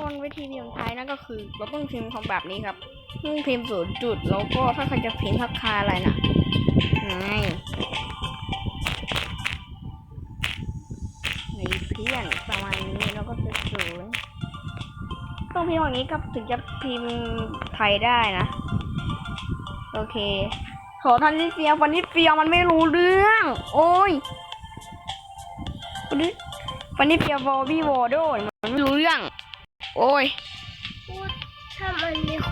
คนวิธีพิมพ์ไทยนั่นก็คือ เราต้องพิมพ์คำแบบนี้ครับซึ่งพิมพ์ศูนย์จุดแล้วก็ถ้าใครจะพิมพ์ทักทาอะไรนะไงในเพี้ยนประมาณนี้แล้วก็จะศูนย์ต้องพิมพ์อย่างนี้ครับถึงจะพิมพ์ไทยได้นะ โอเคโถทันนิดเดียวันนิดเดียวมันไม่รู้เรื่อง โอ้ยฟันนิดฟันนิดเดียววอบี้วอโดมันไม่รู้เรื่อง โอ้ยพูดถ้ามันมีค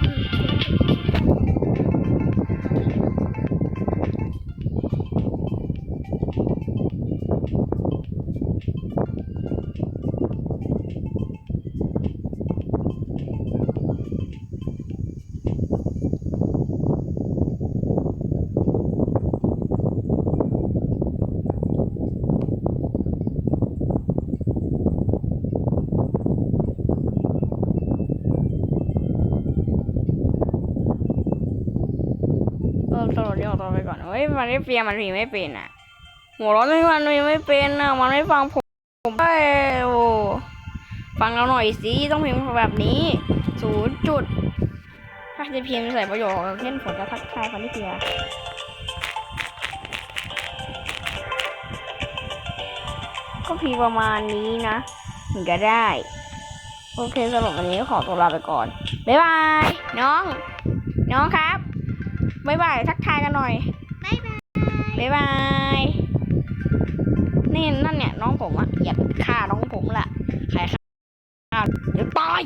นเออตลอดที่ออกตัวไปก่อน เฮ้ย มันไม่เฟียมันพิมพ์ไม่เป็นอะ หัวร้อนไม่มันพิมพ์ไม่เป็นอะ มันไม่ฟังผม ผมเอ้ยโอ้ฟังเราหน่อยสิ ต้องพิมพ์แบบนี้ศูนย์จุด ถ้าจะพิมพ์ใส่ประโยคเช่นผมจะทักทายคนที่เฟียก็พิมพ์ประมาณนี้นะถึงจะได้ โอเคสำหรับวันนี้ขอตัวลาไปก่อน บ๊ายบาย น้อง น้องครับ บ๊ายบายทักทายกันหน่อยบ๊ายบายบ๊ายบายนี่นั่นเนี่ยน้องผมอะอย่าไปฆ่าน้องผมละใครฆ่าเดี๋ยวตาย